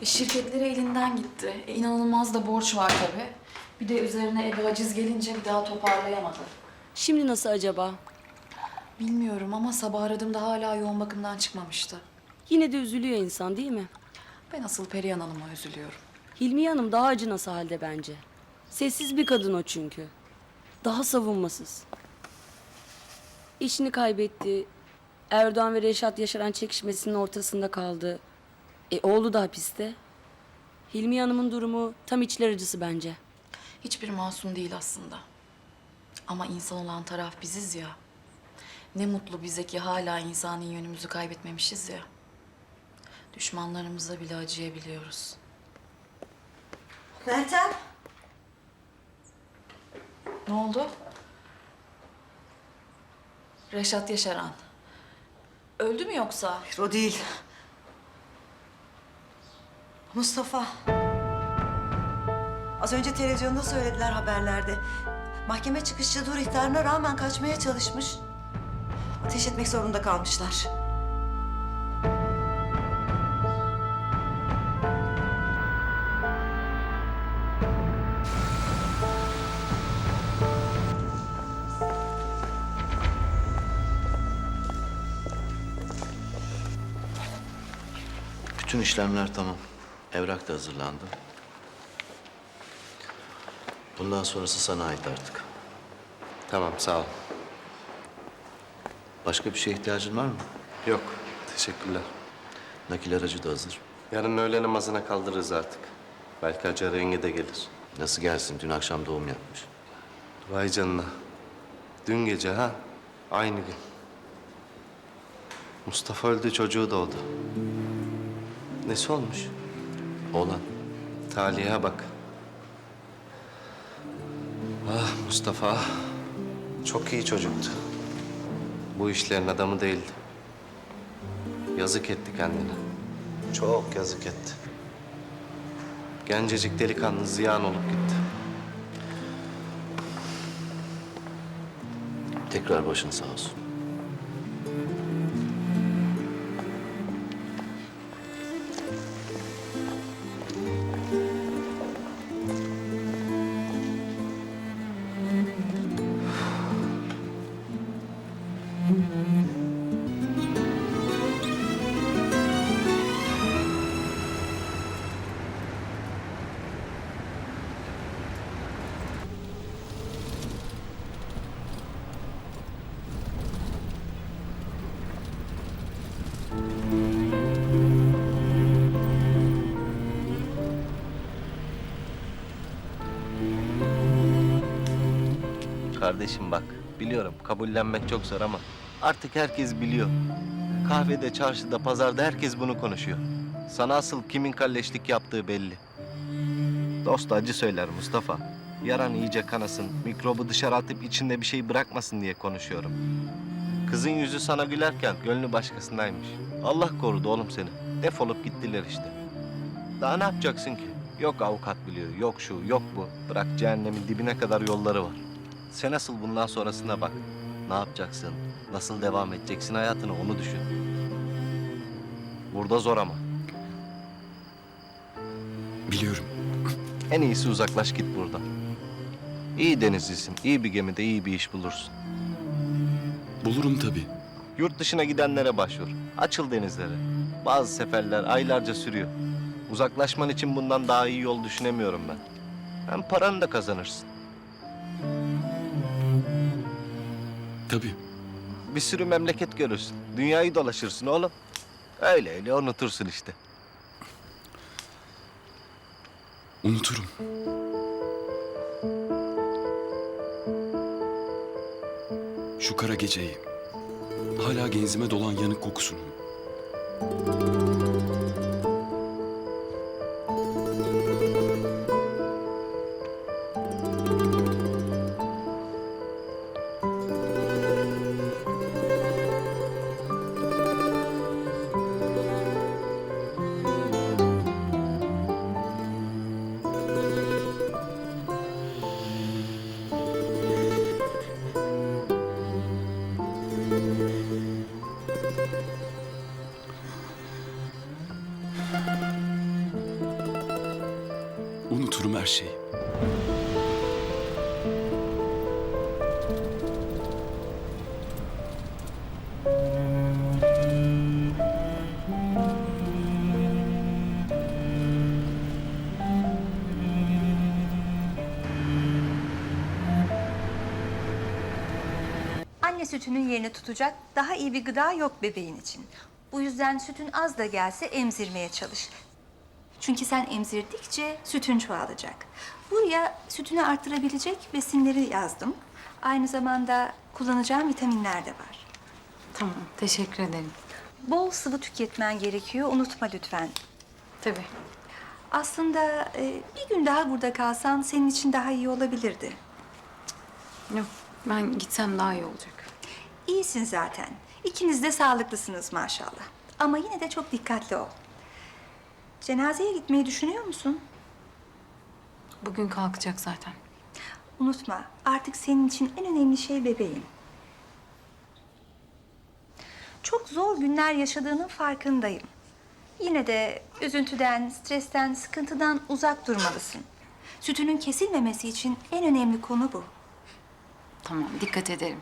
E, şirketleri elinden gitti. E, inanılmaz da borç var tabii. Bir de üzerine eve aciz gelince bir daha toparlayamadı. Şimdi nasıl acaba? Bilmiyorum ama sabah aradığımda hala yoğun bakımdan çıkmamıştı. Yine de üzülüyor insan değil mi? Ben asıl Perihan Hanım'a üzülüyorum. Hilmiye Hanım daha acınası halde bence. Sessiz bir kadın o çünkü. Daha savunmasız. İşini kaybetti. Erdoğan ve Reşat yaşanan çekişmesinin ortasında kaldı. E oğlu da hapiste. Hilmiye Hanım'ın durumu tam içler acısı bence. Hiçbir masum değil aslında. Ama insan olan taraf biziz ya. Ne mutlu bize ki hala insani yönümüzü kaybetmemişiz ya. Düşmanlarımıza bile acıyabiliyoruz. Meltem. Ne oldu? Reşat Yaşaran. Öldü mü yoksa? O değil. Mustafa. Az önce televizyonda söylediler haberlerde. Mahkeme çıkışçı dur ihtarına rağmen kaçmaya çalışmış. Ateş etmek zorunda kalmışlar. Bütün işlemler tamam. Evrak da hazırlandı. Bundan sonrası sana ait artık. Tamam sağ ol. Başka bir şeye ihtiyacın var mı? Yok teşekkürler. Nakil aracı da hazır. Yarın öğle namazına kaldırırız artık. Belki Hacer yenge de gelir. Nasıl gelsin? Dün akşam doğum yapmış. Vay canına. Dün gece ha? Aynı gün. Mustafa öldü çocuğu doğdu. Nesi olmuş? Oğlan. Talihe bak. Ah Mustafa. Çok iyi çocuktu. Bu işlerin adamı değildi. Yazık etti kendine. Çok yazık etti. Gencecik delikanlı ziyan olup gitti. Tekrar başın sağ olsun. Kardeşim bak, biliyorum kabullenmek çok zor ama artık herkes biliyor. Kahvede, çarşıda, pazarda herkes bunu konuşuyor. Sana asıl kimin kalleşlik yaptığı belli. Dost acı söyler Mustafa. Yaran iyice kanasın, mikrobu dışarı atıp içinde bir şey bırakmasın diye konuşuyorum. Kızın yüzü sana gülerken gönlü başkasındaymış. Allah korudu oğlum seni. Defolup gittiler işte. Daha ne yapacaksın ki? Yok avukat biliyor, yok şu, yok bu. Bırak cehennemin dibine kadar yolları var. Sen asıl bundan sonrasına bak. Ne yapacaksın? Nasıl devam edeceksin hayatını onu düşün. Burada zor ama. Biliyorum. En iyisi uzaklaş git buradan. İyi denizcisin, iyi bir gemide iyi bir iş bulursun. Bulurum tabii. Yurt dışına gidenlere başvur. Açıl denizlere. Bazı seferler aylarca sürüyor. Uzaklaşman için bundan daha iyi yol düşünemiyorum ben. Hem paranı da kazanırsın. Tabii. Bir sürü memleket görürsün. Dünyayı dolaşırsın oğlum. Öyle öyle unutursun işte. Unuturum. Şu kara geceyi. Hala genzime dolan yanık kokusunu. Şeyi. Anne sütünün yerini tutacak daha iyi bir gıda yok bebeğin için. Bu yüzden sütün az da gelse emzirmeye çalış. Çünkü sen emzirdikçe sütün çoğalacak. Buraya sütünü arttırabilecek besinleri yazdım. Aynı zamanda kullanacağım vitaminler de var. Tamam, teşekkür ederim. Bol sıvı tüketmen gerekiyor, unutma lütfen. Tabii. Aslında e, bir gün daha burada kalsan senin için daha iyi olabilirdi. Yok, ben gitsem daha iyi olacak. İyisin zaten. İkiniz de sağlıklısınız maşallah. Ama yine de çok dikkatli ol. Cenazeye gitmeyi düşünüyor musun? Bugün kalkacak zaten. Unutma, artık senin için en önemli şey bebeğin. Çok zor günler yaşadığının farkındayım. Yine de üzüntüden, stresten, sıkıntıdan uzak durmalısın. Sütünün kesilmemesi için en önemli konu bu. Tamam, dikkat ederim.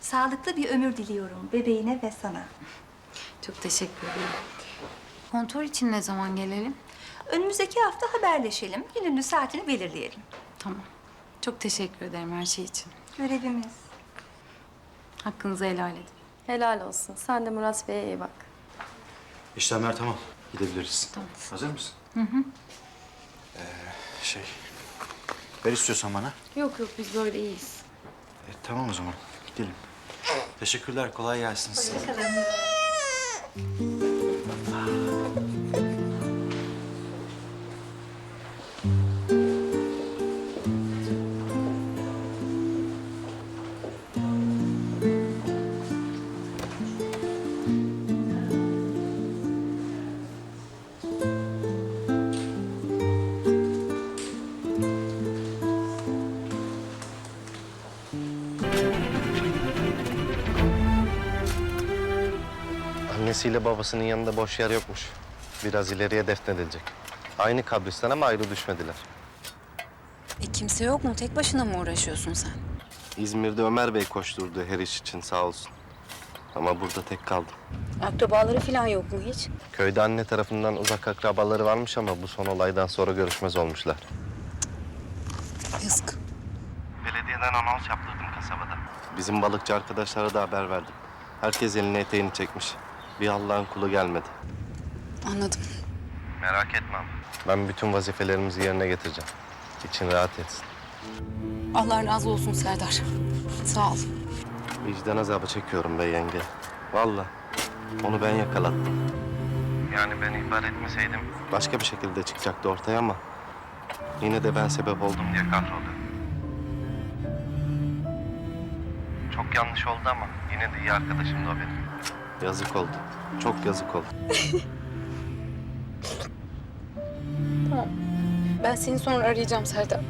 Sağlıklı bir ömür diliyorum bebeğine ve sana. Çok teşekkür ederim. Kontrol için ne zaman gelelim? Önümüzdeki hafta haberleşelim. Gününü saatini belirleyelim. Tamam. Çok teşekkür ederim her şey için. Görevimiz. Hakkınızı helal edin. Helal olsun. Sen de Murat Bey'e iyi bak. İşlemler tamam. Gidebiliriz. Tamam. Hazır mısın? Hı hı. Ee, şey... Ver istiyorsan bana. Yok yok biz böyle iyiyiz. E, tamam o zaman. Gidelim. Teşekkürler. Kolay gelsin size. Annesiyle babasının yanında boş yer yokmuş. Biraz ileriye defnedilecek. Aynı kabristan ama ayrı düşmediler. E kimse yok mu? Tek başına mı uğraşıyorsun sen? İzmir'de Ömer Bey koşturdu her iş için sağ olsun. Ama burada tek kaldım. Akrabaları falan yok mu hiç? Köyde anne tarafından uzak akrabaları varmış ama bu son olaydan sonra görüşmez olmuşlar. Yazık. Belediyeden anons yaptırdım kasabada. Bizim balıkçı arkadaşlara da haber verdim. Herkes elini eteğini çekmiş. Bir Allah'ın kulu gelmedi. Anladım. Merak etme abi. Ben bütün vazifelerimizi yerine getireceğim. İçin rahat etsin. Allah razı olsun Serdar. Sağ ol. Vicdan azabı çekiyorum be yenge. Vallahi onu ben yakalattım. Yani ben ihbar etmeseydim başka bir şekilde çıkacaktı ortaya ama yine de ben sebep oldum diye kahroluyorum. Çok yanlış oldu ama yine de iyi arkadaşımdı o benim. Yazık oldu. Çok yazık oldu. Ben seni sonra arayacağım Serdar.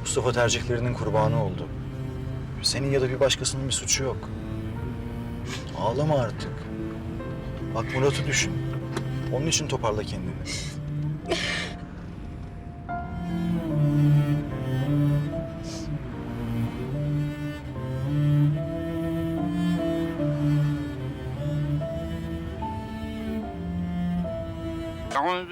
Mustafa tercihlerinin kurbanı oldu. Senin ya da bir başkasının bir suçu yok. Ağlama artık. Bak Murat'ı düşün. Onun için toparla kendini.